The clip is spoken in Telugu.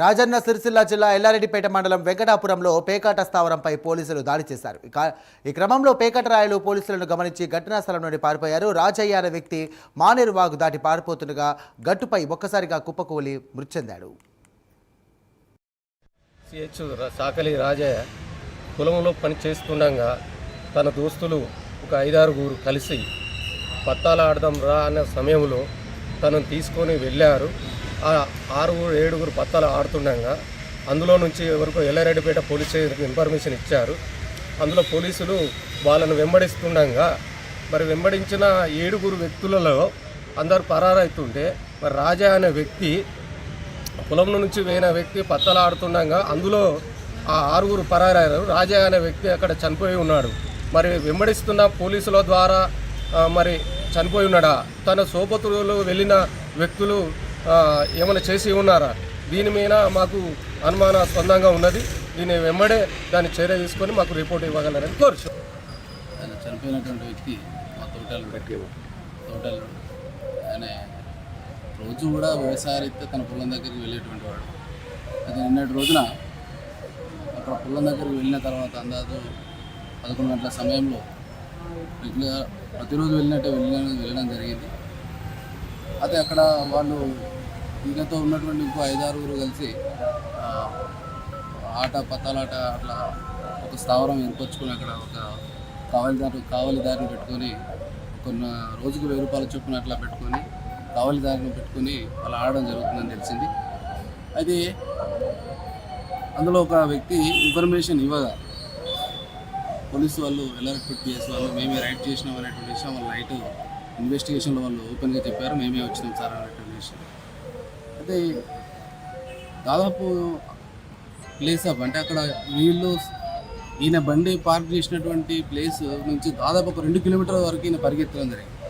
రాజన్న సిరిసిల్ల జిల్లా ఎల్లారెడ్డిపేట మండలం వెంకటాపురంలో పేకాట స్థావరంపై పోలీసులు దాడి చేశారు. ఈ క్రమంలో పేకాట రాయలు పోలీసులను గమనించి ఘటనా స్థలం నుండి పారిపోయారు. రాజయ్య అనే వ్యక్తి మానేరు వాగు దాటి పారిపోతుండగా గట్టుపై ఒక్కసారిగా కుప్పకూలి మృతి చెందాడు. సిహెచ్ సాకలి రాజయ్య పొలంలో పని చేస్తుండగా తన దోస్తులు ఒక ఐదారుగురు కలిసి పత్తాలు ఆడదాం రా అన్న సమయంలో తనను తీసుకొని వెళ్ళారు. ఆరుగురు ఏడుగురు పత్తాలు ఆడుతుండగా అందులో నుంచి ఎవరికో ఎల్లారెడ్డిపేట పోలీస్ స్టేషన్కి ఇన్ఫర్మేషన్ ఇచ్చారు. అందులో పోలీసులు వాళ్ళను వెంబడిస్తుండగా మరి వెంబడించిన ఏడుగురు వ్యక్తులలో అందరు పరారైతుంటే మరి రాజా అనే వ్యక్తి పొలం నుంచి వేయిన వ్యక్తి పత్తలాడుతుండగా అందులో ఆ ఆరుగురు పరారయ్యారు. రాజా అనే వ్యక్తి అక్కడ చనిపోయి ఉన్నాడు. మరి వెంబడిస్తున్న పోలీసుల ద్వారా మరి చనిపోయి ఉన్నాడా? తన సోపతులు వెళ్ళిన వ్యక్తులు ఏమైనా చేసి ఉన్నారా? దీని మీద మాకు అనుమానాస్పదంగా ఉన్నది. దీన్ని వెంబడే దాన్ని చర్య తీసుకొని మాకు రిపోర్ట్ ఇవ్వగలరని కోరుచు ఆయన చనిపోయినటువంటి వ్యక్తి మా తోటలు తోటలు. ఆయన రోజు కూడా వ్యవసాయరీత్యా తన పొలం దగ్గరికి వెళ్ళేటువంటి వాడు. అది నిన్నటి రోజున అక్కడ పొలం దగ్గరికి వెళ్ళిన తర్వాత అందాజు పదకొండు గంటల సమయంలో రెగ్యులర్ ప్రతిరోజు వెళ్ళినట్టే వెళ్ళిన వెళ్ళడం జరిగింది. అది అక్కడ వాళ్ళు వీళ్ళతో ఉన్నటువంటి ఇంకో ఐదారుగురు కలిసి ఆట పత్తాలాట అట్లా ఒక స్థావరం ఏర్పరచుకొని అక్కడ ఒక కావలిదారు కావలిదారిని పెట్టుకొని కొన్ని రోజుకు వెయ్యి రూపాయలు చొప్పున అట్లా పెట్టుకొని కావలిదారిని పెట్టుకొని వాళ్ళు ఆడడం జరుగుతుందని తెలిసింది. అయితే అందులో ఒక వ్యక్తి ఇన్ఫర్మేషన్ ఇవ్వగా పోలీసు వాళ్ళు ఎల్ఆర్పి పిఎస్ వాళ్ళు మేమే రైడ్ చేసినాం అనేటువంటి విషయం వాళ్ళు నైట్ ఇన్వెస్టిగేషన్లో వాళ్ళు ఓపెన్గా చెప్పారు మేమే వచ్చినాం సార్ అనేటువంటి విషయం. అయితే దాదాపు ప్లేస్ అప్ అంటే అక్కడ వీళ్ళు ఈయన బండి పార్క్ చేసినటువంటి ప్లేస్ నుంచి దాదాపు ఒక రెండు కిలోమీటర్ల వరకు ఈయన పరిగెత్తడం జరిగింది.